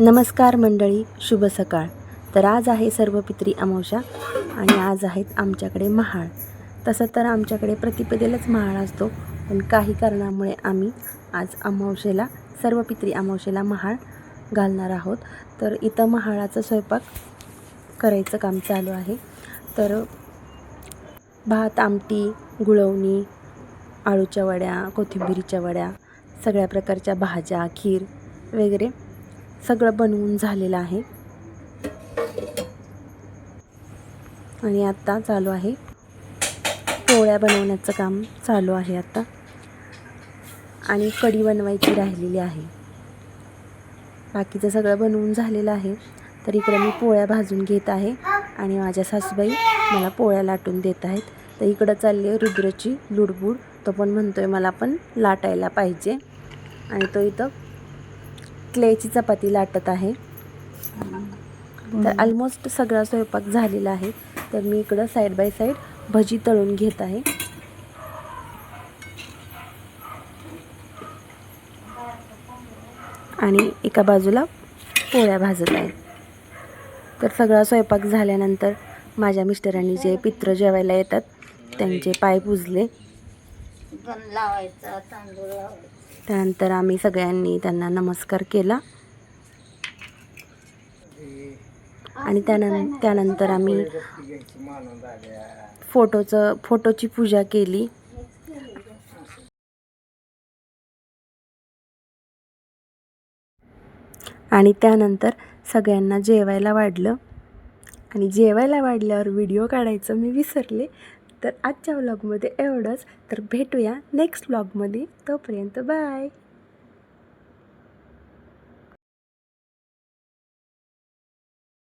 नमस्कार मंडळी शुभ सकाळ. तर आज आहे सर्व पित्री अमावशा आणि आज आहेत आमच्याकडे महाळ. तसं तर आमच्याकडे प्रतिपदेलाच महाळ असतो पण काही कारणामुळे आम्ही आज अमावशेला सर्व पित्री अमावशेला महाळ घालणार आहोत. तर इथं महाळाचा स्वयंपाक करायचं काम चालू आहे. तर भात आमटी गुळवणी आळूच्या वड्या कोथिंबिरीच्या वड्या सगळ्या प्रकारच्या भाज्या खीर वगैरे सगळं बनवून झालेलं आहे. आणि आत्ता चालू आहे. पोळ्या बनवण्याचं काम चालू आहे आत्ता आणि कढी बनवायची राहिलेली आहे. बाकीचं सगळं बनवून झालेलं आहे. तर इकडे मी पोळ्या भाजून घेत आहे. आणि माझ्या सासूबाई मला पोळ्या लाटून देत आहेत. तर इकडं चालली आहे रुद्रची लुडबुड. तो पण म्हणतो आहे मला पण लाटायला पाहिजे. आणि तो इथं क्लेची चपाती लाटत आहे. तर ऑलमोस्ट सगळा स्वयंपाक झालेला आहे. तर मी इकडं साईड बाय साईड भजी तळून घेत आहे. आणि एका बाजूला पोळ्या भाजत आहे. तर सगळा स्वयंपाक झाल्यानंतर माझ्या मिस्टरांनी जे पित्र जेवायला येतात त्यांचे पाय पुजले. गण लावायचा तांदूळ लावायचा. त्यानंतर आम्ही सगळ्यांनी त्यांना नमस्कार केला. आणि त्यानं त्यानंतर आम्ही फोटोचं फोटोची पूजा केली. आणि त्यानंतर सगळ्यांना जेवायला वाढलं. आणि जेवायला वाढल्यावर व्हिडिओ काढायचं मी विसरले. तर आजच्या व्लॉगमध्ये एवढंच. तर भेटूया नेक्स्ट व्लॉगमध्ये तोपर्यंत बाय